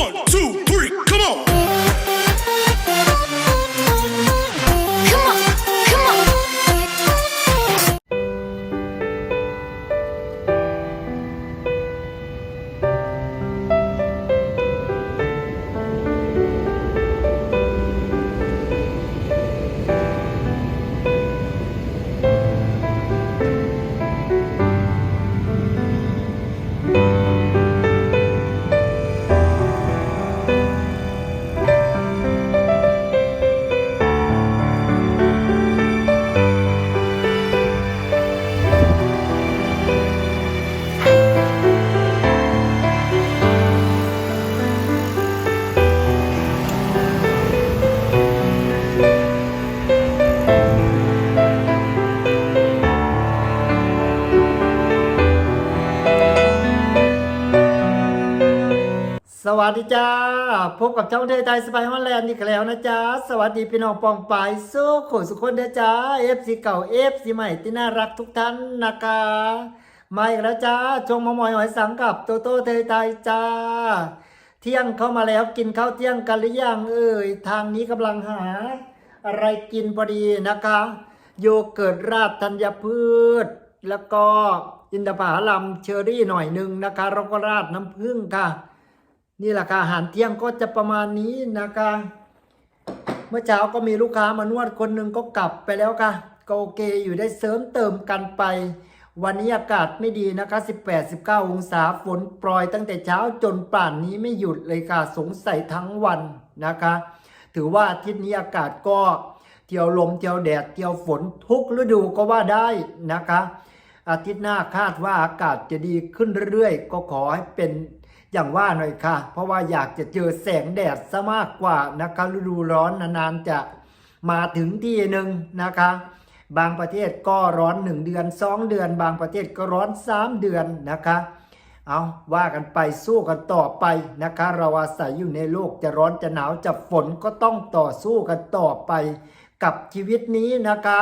One, two, วัสดีจ้า พบกับช่องเทยไทยสไปฮอลแลนด์อีกแล้วนะจ๊ะสวัสดีพี่น้องปองปายสู้ขนสุขคนเด้อจ้าเอฟซีเก่าเอฟซีใหม่ที่น่ารักทุกท่านนะคะ มาอีกแล้วจ้า ชงมะมอยหอยสังกับโตโต้เทยไทยจ้า เที่ยงเข้ามาแล้วกินข้าวเที่ยงกันหรือยังเอ่ย ทางนี้กำลังหา อะไรกินพอดีนะคะ โยเกิร์ตราดธัญพืช แล้วก็อินทผลัมเชอรี่หน่อยหนึ่งนะคะแล้วก็ราดน้ำผึ้งค่ะ นี่แหละค่ะอาหารเที่ยงก็จะประมาณนี้นะคะ เมื่อเช้าก็มีลูกค้ามานวดคนหนึ่งก็กลับไปแล้วค่ะก็โอเคอยู่ได้เสริมเติมกันไป วันนี้อากาศไม่ดีนะคะ 18-19 องศาฝนโปรยตั้งแต่เช้าจนป่านนี้ไม่หยุดเลยค่ะ สงสัยทั้งวันนะคะ ถือว่าอาทิตย์นี้อากาศก็เที่ยวลมเที่ยวแดดเที่ยวฝนทุกฤดูก็ว่าได้นะคะ อาทิตย์หน้าคาดว่าอากาศจะดีขึ้นเรื่อยๆ ก็ขอให้เป็น อย่างว่าหน่อยค่ะ เพราะว่าอยากจะเจอแสงแดดซะมากกว่านะคะฤดูร้อนนานๆจะมาถึงที่หนึ่งนะคะ บางประเทศก็ร้อนหนึ่งเดือนสองเดือน บางประเทศก็ร้อนสามเดือนนะคะ เอาว่ากันไปสู้กันต่อไปนะคะ เราอาศัยอยู่ในโลกจะร้อนจะหนาวจะฝนก็ต้องต่อสู้กันต่อไป กับชีวิตนี้นะคะ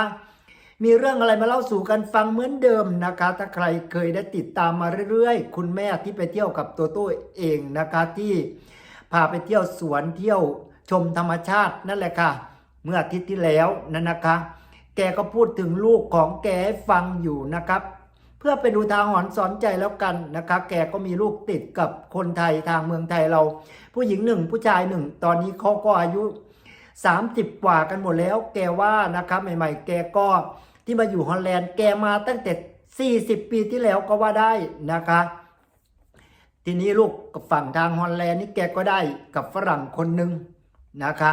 มีเรื่องอะไรมาเล่าสู่กันฟังเหมือนเดิมนะคะ ถ้าใครเคยได้ติดตามมาเรื่อยๆ คุณแม่ที่ไปเที่ยวกับตัวตัวเองนะคะที่พาไปเที่ยวสวนเที่ยวชมธรรมชาตินั่นแหละค่ะ เมื่ออาทิตย์ที่แล้วนั่นนะคะ แกก็พูดถึงลูกของแกให้ฟังอยู่นะครับ เพื่อเป็นอุทาหรณ์สอนใจแล้วกันนะคะ แกก็มีลูกติดกับคนไทยทางเมืองไทยเรา ผู้หญิงหนึ่งผู้ชายหนึ่งตอนนี้เขาก็อายุ 30 กว่ากันหมดแล้ว แกว่านะครับใหม่ ๆ แกก็ ที่มาอยู่ฮอลแลนด์แกมาตั้งแต่ 40 ปีที่แล้วก็ว่าได้นะคะ ทีนี้ลูกกับฝั่งทางฮอลแลนด์นี่แกก็ได้กับฝรั่งคนหนึ่งนะคะ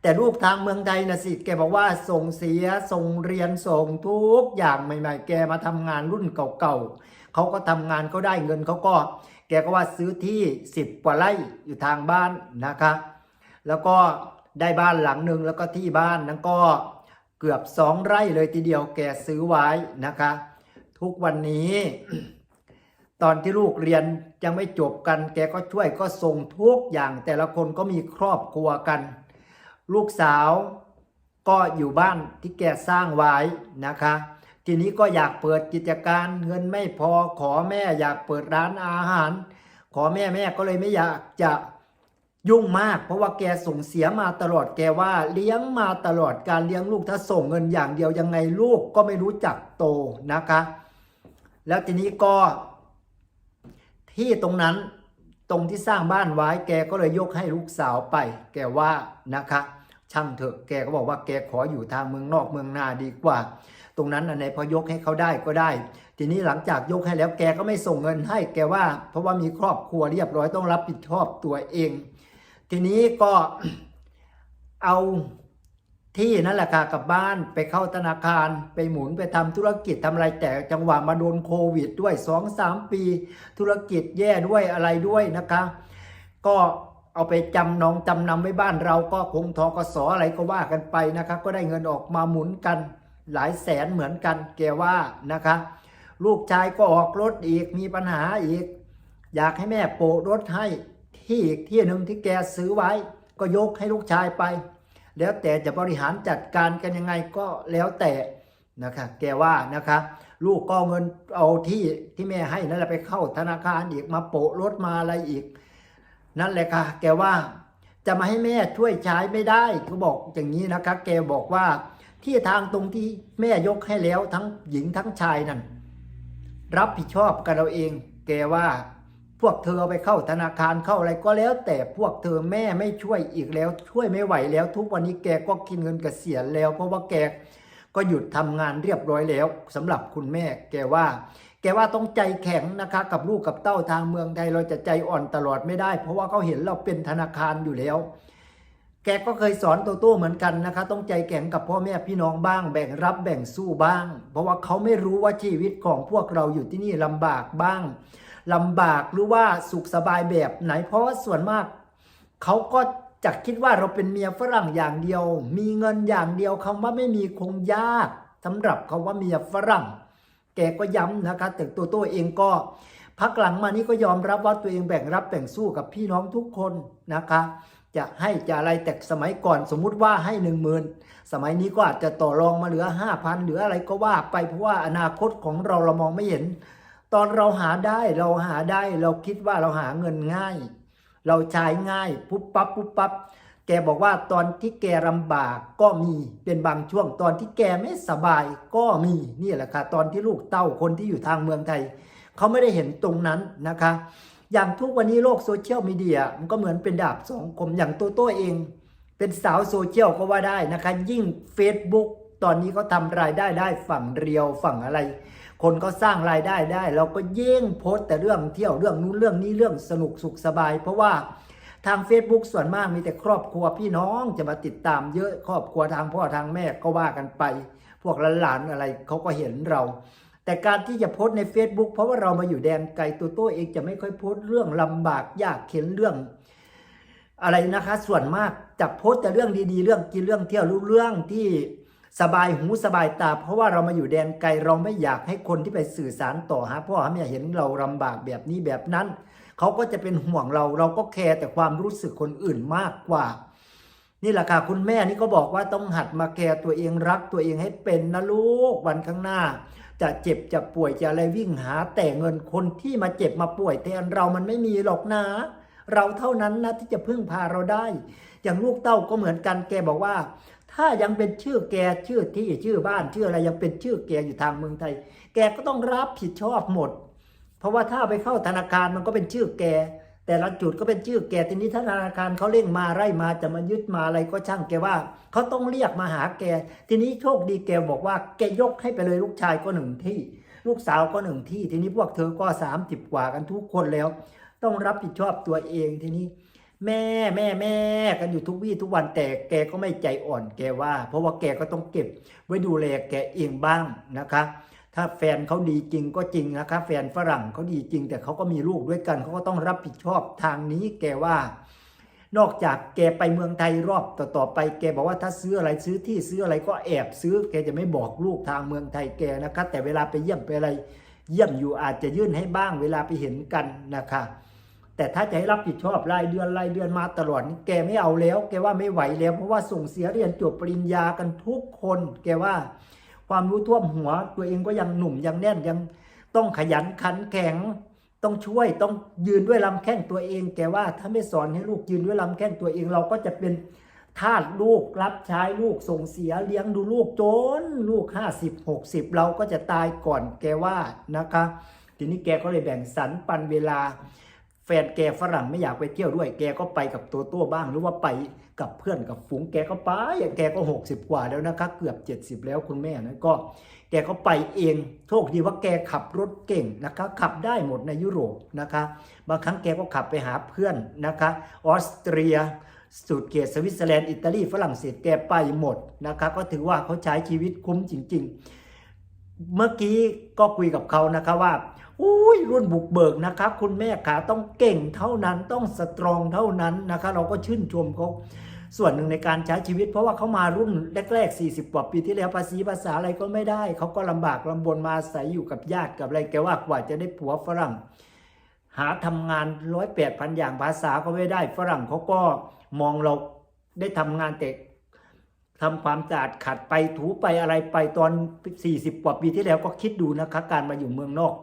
แต่ลูกทางเมืองไทยนะสิแกบอกว่าส่งเสียส่งเรียนส่งทุกอย่างใหม่ ๆ แกมาทำงานรุ่นเก่าๆเขาก็ทำงานเขาได้เงินเขาก็ แกก็ว่าซื้อที่ 10 กว่าไร่อยู่ทางบ้านนะคะ แล้วก็ได้บ้านหลังหนึ่งแล้วก็ที่บ้านนั้นก็ เกือบสองไร่เลยทีเดียวแกซื้อไว้นะคะ ทุกวันนี้ ตอนที่ลูกเรียนยังไม่จบกัน แกก็ช่วยก็ส่งทุกอย่างแต่ละคนก็มีครอบครัวกัน ลูกสาวก็อยู่บ้านที่แกสร้างไว้นะคะ ทีนี้ก็อยากเปิดกิจการเงินไม่พอขอแม่อยากเปิดร้านอาหาร ขอแม่แม่ก็เลยไม่อยากจะ ยุ่งมากเพราะว่าแกส่งเสียมาตลอดแกว่าเลี้ยงมาตลอดการเลี้ยงลูกถ้าส่งเงินอย่างเดียวยังไงลูกก็ไม่รู้จักโตนะคะ แล้วทีนี้ก็ ที่ตรงนั้นตรงที่สร้างบ้านไว้แกก็เลยยกให้ลูกสาวไป แกว่านะคะ ช่างเถอะแกก็บอกว่าแกขออยู่ทางเมืองนอกเมืองนาดีกว่า ตรงนั้นอันไหนพอยกให้เขาได้ก็ได้ ทีนี้หลังจากยกให้แล้วแกก็ไม่ส่งเงินให้แกว่า เพราะว่ามีครอบครัวเรียบร้อยต้องรับผิดชอบตัวเอง ทีนี้ก็เอาที่นั่นแหละค่ะกลับบ้านไปเข้าธนาคารไปหมุนไปทำธุรกิจทำอะไรแต่จังหวะมาโดนโควิดด้วยสองสามปี ธุรกิจแย่ด้วยอะไรด้วยนะคะ ก็เอาไปจำนองจำนำไว้บ้านเราก็คงทกสอะไรก็ว่ากันไปนะคะก็ได้เงินออกมาหมุนกันหลายแสนเหมือนกันแกว่านะคะ ลูกชายก็ออกรถอีกมีปัญหาอีก อยากให้แม่โปะรถให้ ที่อีกที่หนึ่งที่แกซื้อไว้ ก็ยกให้ลูกชายไป แล้วแต่จะบริหารจัดการกันยังไงก็แล้วแต่นะคะแกว่านะคะลูกก็เงินเอาที่ที่แม่ให้นั่นแหละไปเข้าธนาคารอีกมาโปะรถมาอะไรอีก นั่นแหละค่ะ แกว่าจะมาให้แม่ช่วยใช้ไม่ได้ก็บอกอย่างนี้นะคะแกบอกว่าที่ทางตรงที่แม่ยกให้แล้วทั้งหญิงทั้งชายนั่นรับผิดชอบกันเราเอง แกว่า พวกเธอไปเข้าธนาคารเข้าอะไรก็แล้ว แต่พวกเธอแม่ไม่ช่วยอีกแล้ว ช่วยไม่ไหวแล้ว ทุกวันนี้แกก็กินเงินกเกษียณแล้ว เพราะว่าแกก็หยุดทำงานเรียบร้อยแล้วสำหรับคุณแม่ แกว่า แกว่าต้องใจแข็งนะคะ กับลูกกับเต้าทางเมืองไทยเราจะใจอ่อนตลอดไม่ได้ เพราะว่าเขาเห็นเราเป็นธนาคารอยู่แล้ว แกก็เคยสอนโตโต้เหมือนกันนะคะ ต้องใจแข็งกับพ่อแม่พี่น้องบ้าง แบ่งรับแบ่งสู้บ้าง เพราะว่าเขาไม่รู้ว่าชีวิตของพวกเราอยู่ที่นี่ลำบากบ้าง ลำบากหรือว่าสุขสบายแบบไหน เพราะว่าส่วนมากเขาก็จะคิดว่าเราเป็นเมียฝรั่งอย่างเดียว มีเงินอย่างเดียวคำว่าไม่มีคงยากสำหรับคาว่าเมียฝรั่ง แกก็ย้ำนะคะแต่ตัวตัวเองก็พักหลังมานี้ก็ยอมรับว่าตัวเองแบ่งรับแบ่งสู้กับพี่น้องทุกคนนะคะ จะให้จะอะไรแต่สมัยก่อนสมมุติว่าให้หนึ่งหมื่นสมัยนี้ก็อาจจะต่อรองมาเหลือห้าพันหรืออะไรก็ว่าไปเพราะว่าอนาคตของเราเรามองไม่เห็น ตอนเราหาได้เราหาได้ เราคิดว่าเราหาเงินง่าย เราใช้ง่ายปุ๊บปั๊บปุ๊บปั๊บแกบอกว่าตอนที่แกลำบากก็มีเป็นบางช่วงตอนที่แกไม่สบายก็มีนี่แหละค่ะตอนที่ลูกเต้าคนที่อยู่ทางเมืองไทยเขาไม่ได้เห็นตรงนั้นนะคะ อย่างทุกวันนี้โลกโซเชียลมีเดียมันก็เหมือนเป็นดาบสองคมอย่างตัวตัวเอง เป็นสาวโซเชียลก็ว่าได้นะคะ ยิ่ง Facebook ตอนนี้เขาทำรายได้ได้ฝั่งเรียวฝั่งอะไร คนก็สร้างรายได้ได้ เราก็เย่งโพสต์แต่เรื่องเที่ยวเรื่องนู้นเรื่องนี้เรื่องสนุกสุขสบาย เพราะว่าทาง Facebook ส่วนมากมีแต่ครอบครัวพี่น้องจะมาติดตามเยอะครอบครัวทางพ่อทางแม่ก็ว่ากันไป พวกหลานอะไรเขาก็เห็นเรา แต่การที่จะโพสต์ใน Facebook เพราะว่าเรามาอยู่แดนไกลตัวตัวเองจะไม่ค่อยโพสต์เรื่องลำบากยากเข็นเรื่อง อะไรนะคะ ส่วนมากจะโพสต์แต่เรื่องดีๆ เรื่องกินเรื่องเที่ยวรู้เรื่องที่ สบายหูสบายตา เพราะว่าเรามาอยู่แดนไกลเราไม่อยากให้คนที่ไปสื่อสารต่อหาพ่อแม่เห็นเราลำบากแบบนี้แบบนั้น เขาก็จะเป็นห่วงเราเราก็แคร์แต่ความรู้สึกคนอื่นมากกว่า นี่แหละค่ะคุณแม่นี่ก็บอกว่าต้องหัดมาแคร์ตัวเองรักตัวเองให้เป็นนะลูกวันข้างหน้า จะเจ็บจะป่วยจะอะไรวิ่งหา แต่เงินคนที่มาเจ็บมาป่วยแทนเรามันไม่มีหรอกนะเราเท่านั้นนะที่จะพึ่งพาเราได้ อย่างลูกเต้าก็เหมือนกันแกบอกว่า ถ้ายังเป็นชื่อแกชื่อที่ชื่อบ้านชื่ออะไรยังเป็นชื่อแกอยู่ทางเมืองไทย แกก็ต้องรับผิดชอบหมด เพราะว่าถ้าไปเข้าธนาคารมันก็เป็นชื่อแก แต่ละจุดก็เป็นชื่อแกทีนี้ถ้าธนาคารเขาเร่งมาไล่มาจะมายึดมาอะไรก็ช่างแกว่าเขาต้องเรียกมาหาแก ทีนี้โชคดีแกบอกว่าแกยกให้ไปเลยลูกชายก็หนึ่งที่ ลูกสาวก็หนึ่งที่ ทีนี้พวกเธอก็สามสิบกว่ากันทุกคนแล้ว ต้องรับผิดชอบตัวเองทีนี้ แม่แม่แม่กันอยู่ทุกวี่ทุกวันแต่แกก็ไม่ใจอ่อนแกว่า เพราะว่าแกก็ต้องเก็บไว้ดูแลแกเองบ้างนะคะ ถ้าแฟนเขาดีจริงก็จริงนะคะ แฟนฝรั่งเขาดีจริง แต่เขาก็มีลูกด้วยกันเขาก็ต้องรับผิดชอบทางนี้แกว่า นอกจากแกไปเมืองไทยรอบต่อๆไป แกบอกว่าถ้าซื้ออะไรซื้อที่ซื้ออะไรก็แอบซื้อ แกจะไม่บอกลูกทางเมืองไทยแกนะคะ แต่เวลาไปเยี่ยมไปอะไร เยี่ยมอยู่อาจจะยื่นให้บ้างเวลาไปเห็นกันนะคะ แต่ถ้าจะให้รับผิดชอบรายเดือนรายเดือนมาตลอดนี่แกไม่เอาแล้ว แกว่าไม่ไหวแล้ว เพราะว่าส่งเสียเรียนจบปริญญากันทุกคน แกว่าความรู้ท่วมหัว ตัวเองก็ยังหนุ่มยังแน่นยังต้องขยันขันแข็ง ต้องช่วยต้องยืนด้วยลำแข้งตัวเอง แกว่าถ้าไม่สอนให้ลูกยืนด้วยลำแข้งตัวเองเราก็จะเป็นทาสลูกรับใช้ลูกส่งเสียเลี้ยงดูลูกจนลูก50 60เราก็จะตายก่อนแกว่านะคะ ทีนี้แกก็เลยแบ่งสรรปันเวลา แฟนแกฝรั่งไม่อยากไปเที่ยวด้วย แกก็ไปกับตัวตัวบ้าง หรือว่าไปกับเพื่อนกับฝูงแกก็ไป แกก็ 60 กว่าแล้วนะคะเกือบ 70 แล้วคุณแม่นั้นก็ แกก็ไปเองโชคดีว่าแกขับรถเก่งนะคะ ขับได้หมดในยุโรปนะคะ บางครั้งแกก็ขับไปหาเพื่อนนะคะ ออสเตรียสุดเกียรสวิตเซอร์แลนด์อิตาลีฝรั่งเศสแกไปหมดนะคะ ก็ถือว่าเขาใช้ชีวิตคุ้มจริง ๆ เมื่อกี้ก็คุยกับเขานะคะว่าอุ้ยรุ่นบุกเบิกนะคะคุณแม่ขาต้องเก่งเท่านั้นต้องสตรองเท่านั้นนะคะ เราก็ชื่นชมเขาส่วนหนึ่งในการใช้ชีวิต เพราะว่าเขามารุ่นแรกๆ 40 กว่าปีที่แล้วภาษีภาษาอะไรก็ไม่ได้ เขาก็ลำบากลำบนมาอาศัยอยู่กับญาติกับอะไรแกว่ากว่าจะได้ผัวฝรั่ง หาทำงานร้อยแปดพันอย่างภาษาก็ไม่ได้ฝรั่งเขาก็มองเราได้ทำงานแต่ ทำความสะอาดขัดไปถูไปอะไรไปตอน 40 กว่าปีที่แล้วก็คิดดูนะคะการมาอยู่เมืองนอก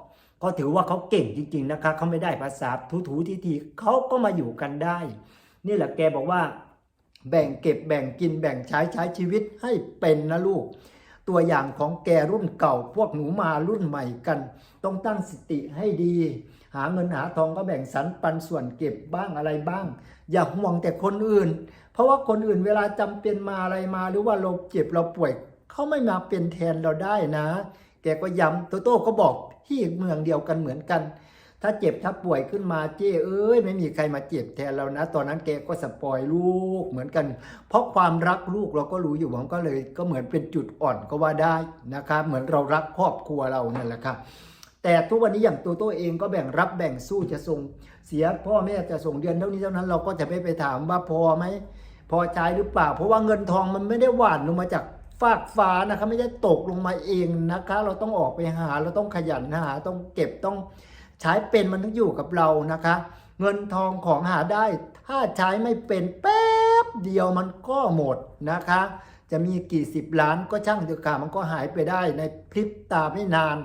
ก็ถือว่าเขาเก่งจริง ๆนะคะเขาไม่ได้ภาษาถูๆทีๆเขาก็มาอยู่กันได้ นี่แหละแกบอกว่า แบ่งเก็บแบ่งกินแบ่งใช้ใช้ชีวิตให้เป็นนะลูก ตัวอย่างของแกรุ่นเก่า พวกหนูมารุ่นใหม่กัน ต้องตั้งสติให้ดี หาเงินหาทองก็แบ่งสรรปันส่วนเก็บบ้างอะไรบ้าง อย่าห่วงแต่คนอื่น ราะว่าคนอื่นเวลาจำเป็นมาอะไรมา หรือว่าเราเจ็บเราป่วยเขาไม่มาเป็นแทนเราได้นะ แกก็ย้ำโตโต้ก็บอกที่เมืองเดียวกันเหมือนกัน ถ้าเจ็บถ้าป่วยขึ้นมาเจ้เอ้ยไม่มีใครมาเจ็บแทนเรานะ ตอนนั้นแกก็สปอยลูกเหมือนกัน เพราะความรักลูกเราก็รู้อยู่มันก็เลย ก็เหมือนเป็นจุดอ่อนก็ว่าได้นะครับเหมือนเรารักครอบครัวเรานั่นแหละครับแต่ทุกวันนี้อย่างตัวโต้เองก็แบ่งรับแบ่งสู้จะส่งเสียพ่อแม่จะส่งเดือนเท่านี้เท่านั้นเราก็จะไม่ไปถามว่าพอไหม พอใช้หรือเปล่า เพราะว่าเงินทองมันไม่ได้หวานลงมาจากฟากฟ้านะคะไม่ได้ตกลงมาเองนะคะ เราต้องออกไปหา เราต้องขยันหา ต้องเก็บต้องใช้เป็นมันต้องอยู่กับเรานะคะ เงินทองของหาได้ ถ้าใช้ไม่เป็นแป๊บเดียวมันก็หมดนะคะ จะมีกี่สิบล้านก็ช่างเถอะค่ะมันก็หายไปได้ในพริบตาไม่นาน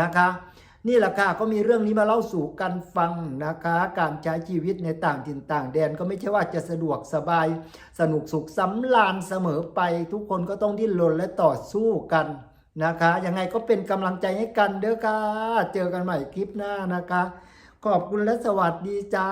นะคะ นี่แหละค่ะก็มีเรื่องนี้มาเล่าสู่กันฟังนะคะ การใช้ชีวิตในต่างถิ่นต่างแดนก็ไม่ใช่ว่าจะสะดวกสบายสนุกสุขสำราญเสมอไป ทุกคนก็ต้องดิ้นรนและต่อสู้กันนะคะยังไงก็เป็นกำลังใจให้กันเด้อค่ะ เจอกันใหม่คลิปหน้านะคะ ขอบคุณและสวัสดีจ้า